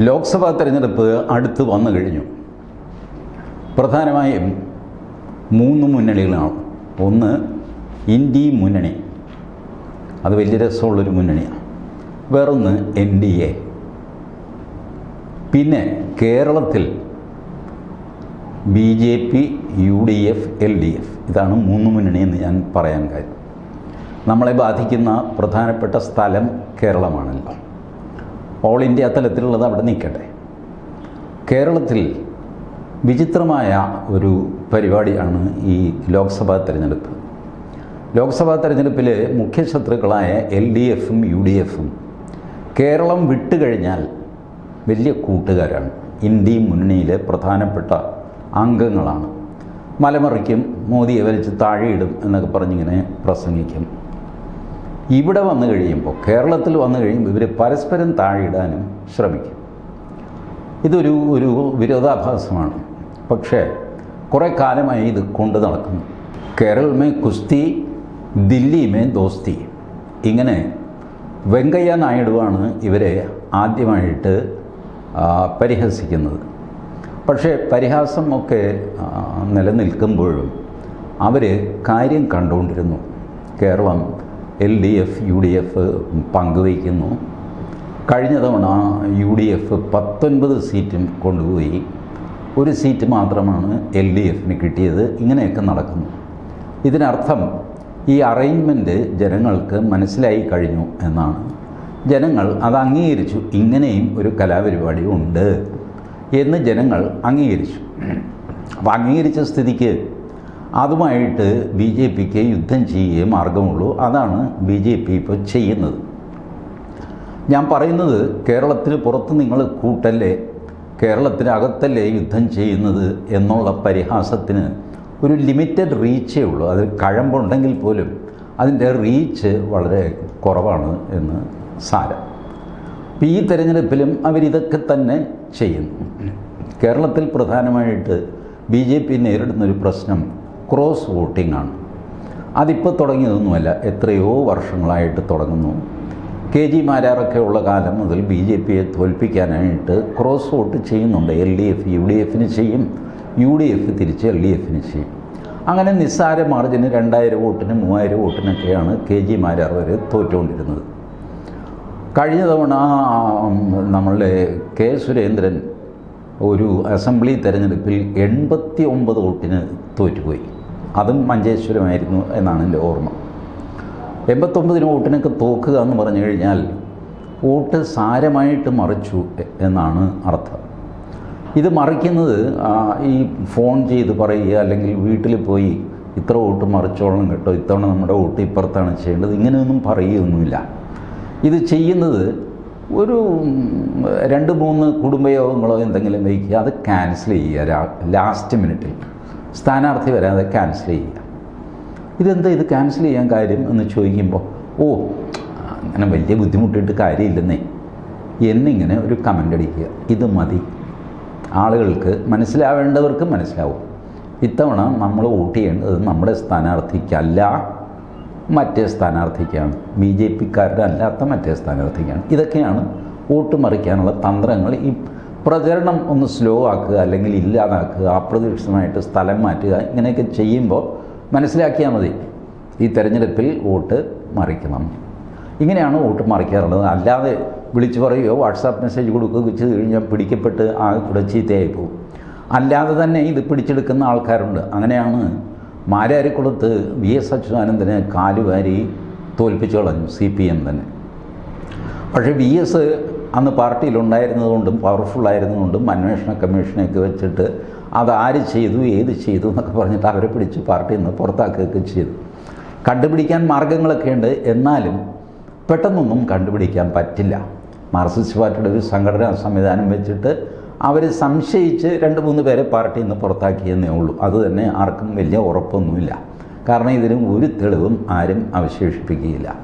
ലോക്സഭാ തെരഞ്ഞെടുപ്പ് അടുത്ത് വന്നു കഴിഞ്ഞു. പ്രധാനമായും മൂന്ന് മുന്നണികളാണ്. ഒന്ന് ഇന്ത്യ മുന്നണി. അത് വലിയ രസമുള്ളൊരു മുന്നണിയാണ്. വേറൊന്ന് എൻ ഡി എ. പിന്നെ കേരളത്തിൽ B J P U D F L D F. ഇതാണ് മൂന്ന് മുന്നണി എന്ന് ഞാൻ പറയാൻ കാര്യം. നമ്മളെ ബാധിക്കുന്ന പ്രധാനപ്പെട്ട സ്ഥലം കേരളമാണല്ലോ. ഓൾ ഇന്ത്യ തലത്തിലുള്ളത് അവിടെ നിൽക്കട്ടെ. കേരളത്തിൽ വിചിത്രമായ ഒരു പരിപാടിയാണ് ഈ ലോക്സഭാ തെരഞ്ഞെടുപ്പ്. ലോക്സഭാ തെരഞ്ഞെടുപ്പിൽ മുഖ്യ ശത്രുക്കളായ എൽ ഡി എഫും യു ഡി എഫും കേരളം വിട്ടുകഴിഞ്ഞാൽ വലിയ കൂട്ടുകാരാണ്. ഇന്ത്യ മുന്നണിയിലെ പ്രധാനപ്പെട്ട അംഗങ്ങളാണ്. മലമറിക്കും മോദിയെ വലിച്ച് താഴെയിടും എന്നൊക്കെ പറഞ്ഞിങ്ങനെ പ്രസംഗിക്കും. ഇവിടെ വന്നു കഴിയുമ്പോൾ കേരളത്തിൽ വന്നു കഴിയുമ്പോൾ ഇവർ പരസ്പരം താഴെയിടാനും ശ്രമിക്കും. ഇതൊരു ഒരു വിരോധാഭാസമാണ്. പക്ഷേ കുറേ കാലമായി ഇത് കൊണ്ടു നടക്കുന്നു. കേരളമേ കുസ്തി ദില്ലിമേ ദോസ്തി. ഇങ്ങനെ വെങ്കയ്യ നായിഡുവാണ് ഇവരെ ആദ്യമായിട്ട് പരിഹസിക്കുന്നത്. പക്ഷേ പരിഹാസം ഒക്കെ ആ, നിലനിൽക്കുമ്പോഴും അവർ കാര്യം കണ്ടുകൊണ്ടിരുന്നു. Kerala L D F U D F പങ്കുവയ്ക്കുന്നു. കഴിഞ്ഞ തവണ യു ഡി എഫ് പത്തൊൻപത് സീറ്റും കൊണ്ടുപോയി. ഒരു സീറ്റ് മാത്രമാണ് എൽ ഡി എഫിന് കിട്ടിയത്. ഇങ്ങനെയൊക്കെ നടക്കുന്നു. ഇതിനർത്ഥം ഈ അറേഞ്ച്മെന്റ് ജനങ്ങൾക്ക് മനസ്സിലായി കഴിഞ്ഞു എന്നാണ്. ജനങ്ങൾ അത് അംഗീകരിച്ചു. ഇങ്ങനെയും ഒരു കലാപരിപാടി ഉണ്ട് എന്ന് ജനങ്ങൾ അംഗീകരിച്ചു. അപ്പോൾ അംഗീകരിച്ച സ്ഥിതിക്ക് അതുമായിട്ട് ബി ജെ പിക്ക് യുദ്ധം ചെയ്യേ മാർഗമുള്ളൂ. അതാണ് ബി ജെ പി ഇപ്പോൾ ചെയ്യുന്നത്. ഞാൻ പറയുന്നത് കേരളത്തിന് പുറത്ത് നിങ്ങൾ കൂട്ടല്ലേ കേരളത്തിനകത്തല്ലേ യുദ്ധം ചെയ്യുന്നത് എന്നുള്ള പരിഹാസത്തിന് ഒരു ലിമിറ്റഡ് റീച്ചേ ഉള്ളൂ. അത് കഴമ്പുണ്ടെങ്കിൽ പോലും അതിന്റെ റീച്ച് വളരെ കുറവാണ് എന്ന് സാരം. ഈ തെരഞ്ഞെടുപ്പിലും അവരിതൊക്കെ തന്നെ ചെയ്യുന്നു. കേരളത്തിൽ പ്രധാനമായിട്ട് ബി ജെ പി നേരിടുന്നൊരു പ്രശ്നം ക്രോസ് വോട്ടിംഗ് ആണ്. അതിപ്പോൾ തുടങ്ങിയതൊന്നുമല്ല എത്രയോ വർഷങ്ങളായിട്ട് തുടങ്ങുന്നു. കെ ജി മാരാറൊക്കെ ഉള്ള കാലം മുതൽ ബി ജെ പിയെ തോൽപ്പിക്കാനായിട്ട് ക്രോസ് വോട്ട് ചെയ്യുന്നുണ്ട്. L D F U D എഫിന് ചെയ്യും. യു ഡി എഫ് തിരിച്ച് എൽ ഡി എഫിന് ചെയ്യും. അങ്ങനെ നിസ്സാര മാർജിന് രണ്ടായിരം വോട്ടിന് മൂവായിരം വോട്ടിനൊക്കെയാണ് കെ ജി മാരാർ വരെ തോറ്റുകൊണ്ടിരുന്നത്. കഴിഞ്ഞ തവണ നമ്മളുടെ കെ സുരേന്ദ്രൻ ഒരു അസംബ്ലി തെരഞ്ഞെടുപ്പിൽ എൺപത്തി ഒമ്പത് വോട്ടിന് തോറ്റുപോയി. അതും മഞ്ചേശ്വരമായിരുന്നു എന്നാണ് എന്റെ ഓർമ്മ. എൺപത്തൊമ്പതിന് വോട്ടിനൊക്കെ തോക്കുക എന്ന് പറഞ്ഞു കഴിഞ്ഞാൽ വോട്ട് സാരമായിട്ട് മറിച്ചു എന്നാണ് അർത്ഥം. ഇത് മറിക്കുന്നത് ഈ ഫോൺ ചെയ്ത് പറയുക അല്ലെങ്കിൽ വീട്ടിൽ പോയി ഇത്ര വോട്ട് മറിച്ചോളണം കേട്ടോ ഇത്തവണ നമ്മുടെ വോട്ട് ഇപ്പുറത്താണ് ചെയ്യേണ്ടത് ഇങ്ങനെയൊന്നും പറയുകയൊന്നുമില്ല. ഇത് ചെയ്യുന്നത് ഒരു രണ്ട് മൂന്ന് കുടുംബയോഗങ്ങളോ എന്തെങ്കിലും വയ്ക്കുക അത് ക്യാൻസൽ ചെയ്യുക ലാസ്റ്റ് മിനിറ്റിൽ സ്ഥാനാർത്ഥി വരാതെ ക്യാൻസൽ ചെയ്യുക. ഇതെന്താ ഇത് ക്യാൻസൽ ചെയ്യാൻ കാര്യം എന്ന് ചോദിക്കുമ്പോൾ ഓ അങ്ങനെ വലിയ ബുദ്ധിമുട്ടിയിട്ട് കാര്യമില്ലെന്നേ. എന്നിങ്ങനെ ഒരു കമന്റ് അടിക്കുക. ഇത് മതി. ആളുകൾക്ക് മനസ്സിലാവേണ്ടവർക്ക് മനസ്സിലാവും. ഇത്തവണ നമ്മൾ വോട്ട് ചെയ്യേണ്ടത് നമ്മുടെ സ്ഥാനാർത്ഥിക്കല്ല മറ്റേ സ്ഥാനാർത്ഥിക്കാണ്. ബി ജെ പിക്കാരുടെ അല്ലാത്ത മറ്റേ സ്ഥാനാർത്ഥിക്കാണ്. ഇതൊക്കെയാണ് വോട്ട് മറിക്കാനുള്ള തന്ത്രങ്ങൾ ഈ പ്രചരണം ഒന്ന് സ്ലോ ആക്കുക അല്ലെങ്കിൽ ഇല്ലാതാക്കുക അപ്രതീക്ഷിതമായിട്ട് സ്ഥലം മാറ്റുക ഇങ്ങനെയൊക്കെ ചെയ്യുമ്പോൾ മനസ്സിലാക്കിയാൽ മതി. ഈ തെരഞ്ഞെടുപ്പിൽ വോട്ട് മറിക്കണം. ഇങ്ങനെയാണ് വോട്ട് മറിക്കാറുള്ളത്. അല്ലാതെ വിളിച്ചു പറയുകയോ വാട്സാപ്പ് മെസ്സേജ് കൊടുക്കുകയോ ചെയ്ത് കഴിഞ്ഞാൽ പിടിക്കപ്പെട്ട് ആ കൂടെ ചീത്തയായി പോകും. അല്ലാതെ തന്നെ ഇത് പിടിച്ചെടുക്കുന്ന ആൾക്കാരുണ്ട്. അങ്ങനെയാണ് മാരാരിക്കുളത്ത് വി എസ് അച്യുതാനന്ദനെ കാലുവാരി തോൽപ്പിച്ചു കളഞ്ഞു സി പി എം തന്നെ. പക്ഷേ വി എസ് അന്ന് പാർട്ടിയിലുണ്ടായിരുന്നതുകൊണ്ടും പവർഫുള്ളായിരുന്നതുകൊണ്ടും അന്വേഷണ കമ്മീഷനെയൊക്കെ വെച്ചിട്ട് അത് ആര് ചെയ്തു ഏത് ചെയ്തു എന്നൊക്കെ പറഞ്ഞിട്ട് അവരെ പിടിച്ച് പാർട്ടിയിൽ നിന്ന് പുറത്താക്കുകയൊക്കെ ചെയ്തു. കണ്ടുപിടിക്കാൻ മാർഗങ്ങളൊക്കെ ഉണ്ട്. എന്നാലും പെട്ടെന്നൊന്നും കണ്ടുപിടിക്കാൻ പറ്റില്ല. മാർക്സിസ്റ്റ് പാർട്ടിയുടെ ഒരു സംഘടനാ സംവിധാനം വെച്ചിട്ട് അവർ സംശയിച്ച് രണ്ട് മൂന്ന് പേരെ പാർട്ടിയിൽ നിന്ന് പുറത്താക്കിയെന്നേ ഉള്ളൂ. അതുതന്നെ ആർക്കും വലിയ ഉറപ്പൊന്നുമില്ല. കാരണം ഇതിനും ഒരു തെളിവും ആരും അവശേഷിപ്പിക്കുകയില്ല.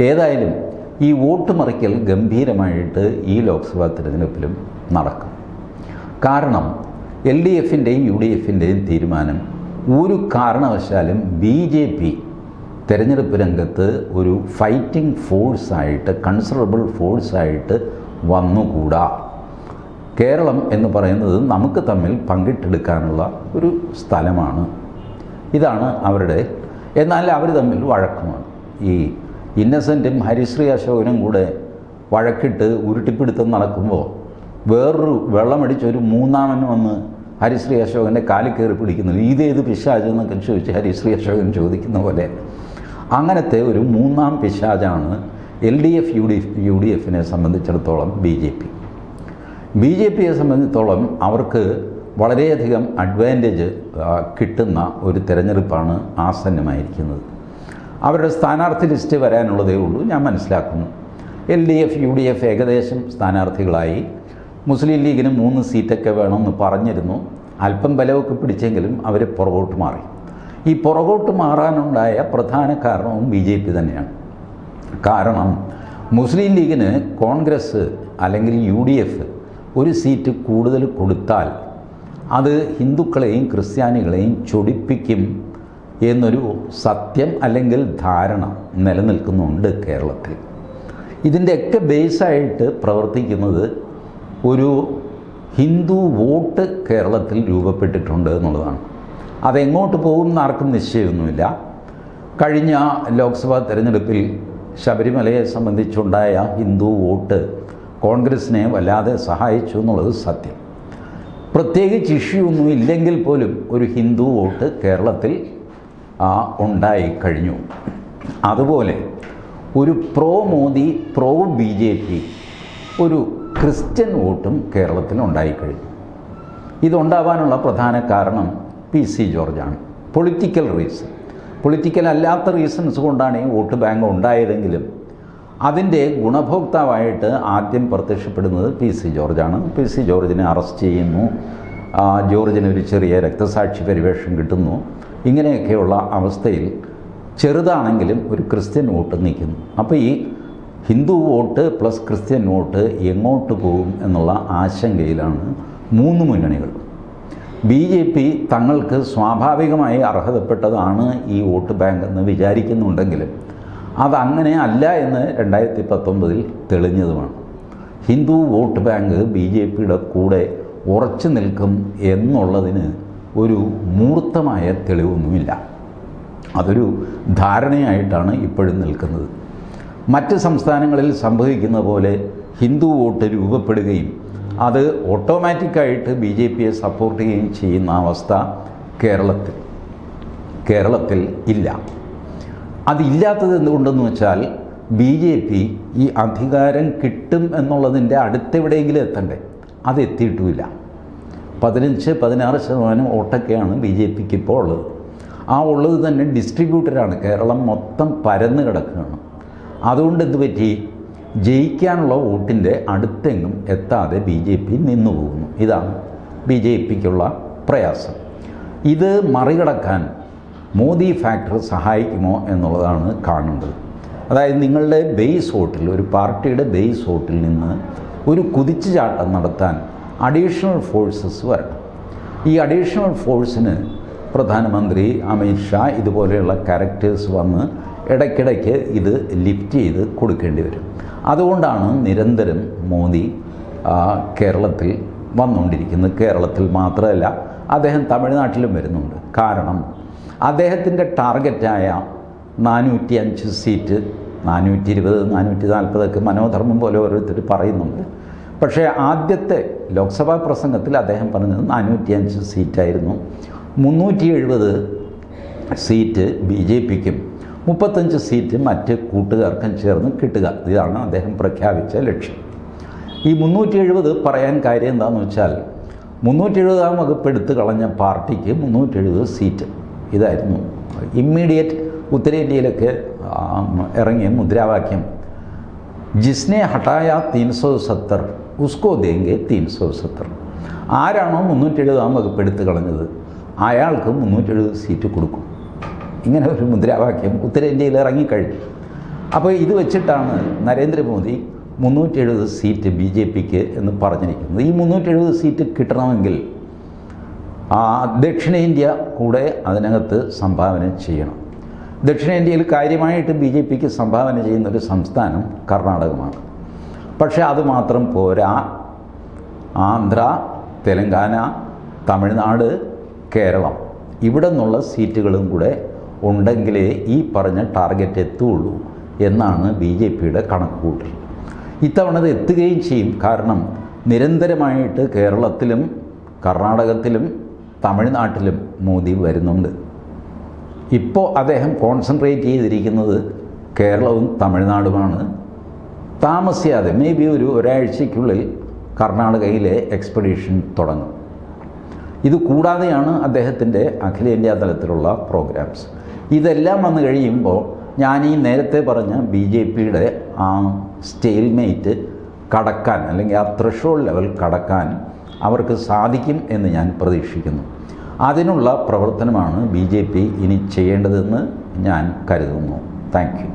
ഏതായാലും ഈ വോട്ട് മറിക്കൽ ഗംഭീരമായിട്ട് ഈ ലോക്സഭാ തിരഞ്ഞെടുപ്പിലും നടക്കും. കാരണം എൽ ഡി എഫിന്റെയും യു ഡി എഫിന്റെയും തീരുമാനം ഒരു കാരണവശാലും ബി ജെ പി തെരഞ്ഞെടുപ്പ് രംഗത്ത് ഒരു ഫൈറ്റിംഗ് ഫോഴ്സായിട്ട് കൺസിഡറബിൾ ഫോഴ്സായിട്ട് വന്നുകൂടാ. കേരളം എന്ന് പറയുന്നത് നമുക്ക് തമ്മിൽ പങ്കിട്ടെടുക്കാനുള്ള ഒരു സ്ഥലമാണ്. ഇതാണ് അവരുടെ എന്നാൽ അവർ തമ്മിൽ വഴക്കമാണ്. ഈ ഇന്നസെന്റും ഹരിശ്രീ അശോകനും കൂടെ വഴക്കിട്ട് ഉരുട്ടിപ്പിടുത്തം നടക്കുമ്പോൾ വേറൊരു വെള്ളമടിച്ചൊരു മൂന്നാമൻ വന്ന് ഹരിശ്രീ അശോകന്റെ കാലിൽ കയറി പിടിക്കുന്നു. ഇതേത് പിശാചെന്നൊക്കെ ചോദിച്ച് ഹരിശ്രീ അശോകൻ ചോദിക്കുന്ന പോലെ അങ്ങനത്തെ ഒരു മൂന്നാം പിശാചാണ് L D F U D U D എഫിനെ സംബന്ധിച്ചിടത്തോളം B J P. B J പിയെ സംബന്ധിച്ചിടത്തോളം അവർക്ക് വളരെയധികം അഡ്വാന്റേജ് കിട്ടുന്ന ഒരു തിരഞ്ഞെടുപ്പാണ് ആസന്നമായിരിക്കുന്നത്. അവരുടെ സ്ഥാനാർത്ഥി ലിസ്റ്റ് വരാനുള്ളതേ ഉള്ളൂ. ഞാൻ മനസ്സിലാക്കുന്നു. L D F U D F ഏകദേശം സ്ഥാനാർത്ഥികളായി. മുസ്ലിം ലീഗിന് മൂന്ന് സീറ്റൊക്കെ വേണമെന്ന് പറഞ്ഞിരുന്നു. അല്പം ബലമൊക്കെ പിടിച്ചെങ്കിലും അവർ പുറകോട്ട് മാറി. ഈ പുറകോട്ട് മാറാനുണ്ടായ പ്രധാന കാരണവും ബി ജെ പി തന്നെയാണ്. കാരണം മുസ്ലിം ലീഗിന് കോൺഗ്രസ് അല്ലെങ്കിൽ യു ഡി എഫ് ഒരു സീറ്റ് കൂടുതൽ കൊടുത്താൽ അത് ഹിന്ദുക്കളെയും ക്രിസ്ത്യാനികളെയും ചൊടിപ്പിക്കും എന്നൊരു സത്യം അല്ലെങ്കിൽ ധാരണ നിലനിൽക്കുന്നുണ്ട് കേരളത്തിൽ. ഇതിന്റെയൊക്കെ ബേസായിട്ട് പ്രവർത്തിക്കുന്നത് ഒരു ഹിന്ദു വോട്ട് കേരളത്തിൽ രൂപപ്പെട്ടിട്ടുണ്ട് എന്നുള്ളതാണ്. അതെങ്ങോട്ട് പോകുമെന്ന് ആർക്കും നിശ്ചയമൊന്നുമില്ല കഴിഞ്ഞ ലോക്സഭാ തെരഞ്ഞെടുപ്പിൽ ശബരിമലയെ സംബന്ധിച്ചുണ്ടായ ഹിന്ദു വോട്ട് കോൺഗ്രസിനെ വല്ലാതെ സഹായിച്ചു എന്നുള്ളത് സത്യം. പ്രത്യേകിച്ച് ഇഷ്യൂ ഒന്നും ഇല്ലെങ്കിൽ പോലും ഒരു ഹിന്ദു വോട്ട് കേരളത്തിൽ ഉണ്ടായി കഴിഞ്ഞു. അതുപോലെ ഒരു pro Modi pro B J P ഒരു ക്രിസ്ത്യൻ വോട്ടും കേരളത്തിൽ ഉണ്ടായിക്കഴിഞ്ഞു ഇതുണ്ടാവാനുള്ള പ്രധാന കാരണം പി സി ജോർജാണ്. പൊളിറ്റിക്കൽ റീസൺ പൊളിറ്റിക്കൽ അല്ലാത്ത റീസൺസ് കൊണ്ടാണ് ഈ വോട്ട് ബാങ്ക് ഉണ്ടായതെങ്കിലും അതിന്റെ ഗുണഭോക്താവായിട്ട് ആദ്യം പ്രത്യക്ഷപ്പെടുന്നത് പി സി ജോർജാണ്. പി സി ജോർജിനെ അറസ്റ്റ് ചെയ്യുന്നു. ജോർജിന് ഒരു ചെറിയ രക്തസാക്ഷി പരിവേഷം കിട്ടുന്നു. ഇങ്ങനെയൊക്കെയുള്ള അവസ്ഥയിൽ ചെറുതാണെങ്കിലും ഒരു ക്രിസ്ത്യൻ വോട്ട് നിൽക്കുന്നു. അപ്പോൾ ഈ Hindu vote plus Christian vote എങ്ങോട്ട് പോകും എന്നുള്ള ആശങ്കയിലാണ് മൂന്ന് മുന്നണികൾ. ബി ജെ പി തങ്ങൾക്ക് സ്വാഭാവികമായി അർഹതപ്പെട്ടതാണ് ഈ വോട്ട് ബാങ്ക് എന്ന് വിചാരിക്കുന്നുണ്ടെങ്കിലും അതങ്ങനെ അല്ല എന്ന് രണ്ടായിരത്തി പത്തൊമ്പതിൽ തെളിഞ്ഞതുമാണ്. Hindu vote bank B J പിയുടെ കൂടെ ഉറച്ചു നിൽക്കും എന്നുള്ളതിന് ഒരു മൂർത്തമായ തെളിവൊന്നുമില്ല. അതൊരു ധാരണയായിട്ടാണ് ഇപ്പോഴും നിൽക്കുന്നത്. മറ്റ് സംസ്ഥാനങ്ങളിൽ സംഭവിക്കുന്ന പോലെ ഹിന്ദു വോട്ട് രൂപപ്പെടുകയും അത് ഓട്ടോമാറ്റിക്കായിട്ട് ബി ജെ പിയെ സപ്പോർട്ട് ചെയ്യുകയും ചെയ്യുന്ന അവസ്ഥ കേരളത്തിൽ കേരളത്തിൽ ഇല്ല. അതില്ലാത്തത് എന്തുകൊണ്ടെന്ന് വെച്ചാൽ ബി ജെ പി ഈ അധികാരം കിട്ടും എന്നുള്ളതിന്റെ അടുത്തെവിടെയെങ്കിലും എത്തണ്ടേ? അത് എത്തിയിട്ടുമില്ല പതിനഞ്ച് പതിനാറ് ശതമാനം വോട്ടൊക്കെയാണ് ബി ജെ പിക്ക് ഇപ്പോൾ ഉള്ളത്. ആ ഉള്ളത് തന്നെ ഡിസ്ട്രിബ്യൂട്ടറാണ്. കേരളം മൊത്തം പരന്ന് കിടക്കുകയാണ്. അതുകൊണ്ട് എന്ത് പറ്റി? ജയിക്കാനുള്ള വോട്ടിന്റെ അടുത്തെങ്ങും എത്താതെ ബി ജെ പി നിന്നു പോകുന്നു. ഇതാണ് ബി ജെ പിക്കുള്ള പ്രയാസം. ഇത് മറികടക്കാൻ മോദി ഫാക്ടർ സഹായിക്കുമോ എന്നുള്ളതാണ് കാണേണ്ടത്. അതായത് നിങ്ങളുടെ ബേസ് വോട്ടിൽ ഒരു പാർട്ടിയുടെ ബേസ് വോട്ടിൽ നിന്ന് ഒരു കുതിച്ചുചാട്ടം നടത്താൻ അഡീഷണൽ ഫോഴ്സസ് വരണം. ഈ അഡീഷണൽ ഫോഴ്സിന് പ്രധാനമന്ത്രി അമിത്ഷാ ഇതുപോലെയുള്ള ക്യാരക്ടേഴ്സ് വന്ന് ഇടയ്ക്കിടയ്ക്ക് ഇത് ലിഫ്റ്റ് ചെയ്ത് കൊടുക്കേണ്ടി വരും. അതുകൊണ്ടാണ് നിരന്തരം മോദി കേരളത്തിൽ വന്നുകൊണ്ടിരിക്കുന്നത്. കേരളത്തിൽ മാത്രമല്ല അദ്ദേഹം തമിഴ്നാട്ടിലും വരുന്നുണ്ട്. കാരണം അദ്ദേഹത്തിന്റെ ടാർഗറ്റായ നാനൂറ്റി അഞ്ച് സീറ്റ് നാനൂറ്റി ഇരുപത് നാനൂറ്റി നാൽപ്പതൊക്കെ മനോധർമ്മം പോലെ ഓരോരുത്തർ പറയുന്നുണ്ട്. പക്ഷേ ആദ്യത്തെ ലോക്സഭാ പ്രസംഗത്തിൽ അദ്ദേഹം പറഞ്ഞത് നാനൂറ്റി അഞ്ച് സീറ്റായിരുന്നു. മുന്നൂറ്റി എഴുപത് സീറ്റ് ബി ജെ പിക്കും മുപ്പത്തഞ്ച് സീറ്റ് മറ്റ് കൂട്ടുകാർക്കും ചേർന്ന് കിട്ടുക. ഇതാണ് അദ്ദേഹം പ്രഖ്യാപിച്ച ലക്ഷ്യം. ഈ മുന്നൂറ്റി എഴുപത് പറയാൻ കാര്യം എന്താണെന്ന് വെച്ചാൽ മുന്നൂറ്റി എഴുപതാം വകുപ്പ് എടുത്തു കളഞ്ഞ പാർട്ടിക്ക് മുന്നൂറ്റി എഴുപത് സീറ്റ്. ഇതായിരുന്നു. ഇമ്മീഡിയറ്റ് ഉത്തരേന്ത്യയിലൊക്കെ ഇറങ്ങിയ മുദ്രാവാക്യം. ജിസ്നെ ഹട്ടായ തീൻ സോ സത്തർ. ഉസ്കോ ദേങ്കെ തീൻ സോ സത്തർ ആരാണോ മുന്നൂറ്റി എഴുപതാം വകുപ്പ് എടുത്തു കളഞ്ഞത് അയാൾക്ക് മുന്നൂറ്റി എഴുപത് സീറ്റ് കൊടുക്കും. ഇങ്ങനെ ഒരു മുദ്രാവാക്യം ഉത്തരേന്ത്യയിൽ ഇറങ്ങിക്കഴിഞ്ഞു. അപ്പോൾ ഇത് വെച്ചിട്ടാണ് നരേന്ദ്രമോദി മുന്നൂറ്റി എഴുപത് സീറ്റ് ബി ജെ പിക്ക് എന്ന് പറഞ്ഞിരിക്കുന്നത്. ഈ മുന്നൂറ്റി എഴുപത് സീറ്റ് കിട്ടണമെങ്കിൽ ദക്ഷിണേന്ത്യ കൂടെ അതിനകത്ത് സംഭാവന ചെയ്യണം. ദക്ഷിണേന്ത്യയിൽ കാര്യമായിട്ട് ബി ജെ പിക്ക് സംഭാവന ചെയ്യുന്ന ഒരു സംസ്ഥാനം കർണാടകമാണ്. പക്ഷേ അതുമാത്രം പോരാ. ആന്ധ്ര തെലങ്കാന തമിഴ്നാട് കേരളം. ഇവിടെ നിന്നുള്ള സീറ്റുകളും കൂടെ ഉണ്ടെങ്കിലേ ഈ പറഞ്ഞ ടാർഗറ്റ് എത്തുകയുള്ളൂ എന്നാണ് ബി ജെ പിയുടെ കണക്കുകൂട്ടൽ. ഇത്തവണ അത് എത്തുകയും ചെയ്യും. കാരണം നിരന്തരമായിട്ട് കേരളത്തിലും കർണാടകത്തിലും തമിഴ്നാട്ടിലും മോദി വരുന്നുണ്ട്. ഇപ്പോൾ അദ്ദേഹം കോൺസെൻട്രേറ്റ് ചെയ്തിരിക്കുന്നത് കേരളവും തമിഴ്നാടുമാണ്. താമസിയാതെ മേ ബി ഒരു ഒരാഴ്ചയ്ക്കുള്ളിൽ കർണാടകയിലെ എക്സ്പെഡീഷൻ തുടങ്ങും. ഇത് കൂടാതെയാണ് അദ്ദേഹത്തിന്റെ അഖിലേന്ത്യാ തലത്തിലുള്ള പ്രോഗ്രാംസ് ഇതെല്ലാം വന്നു കഴിയുമ്പോൾ ഞാൻ ഈ നേരത്തെ പറഞ്ഞ ബി ജെ പിയുടെ ആ സ്റ്റേൽമേറ്റ് കടക്കാൻ അല്ലെങ്കിൽ ആ ത്രഷോൾ ലെവൽ കടക്കാൻ അവർക്ക് സാധിക്കും എന്ന് ഞാൻ പ്രതീക്ഷിക്കുന്നു. അതിനുള്ള പ്രവർത്തനമാണ് ബി ജെ പി ഇനി ചെയ്യേണ്ടതെന്ന് ഞാൻ കരുതുന്നു. Thank you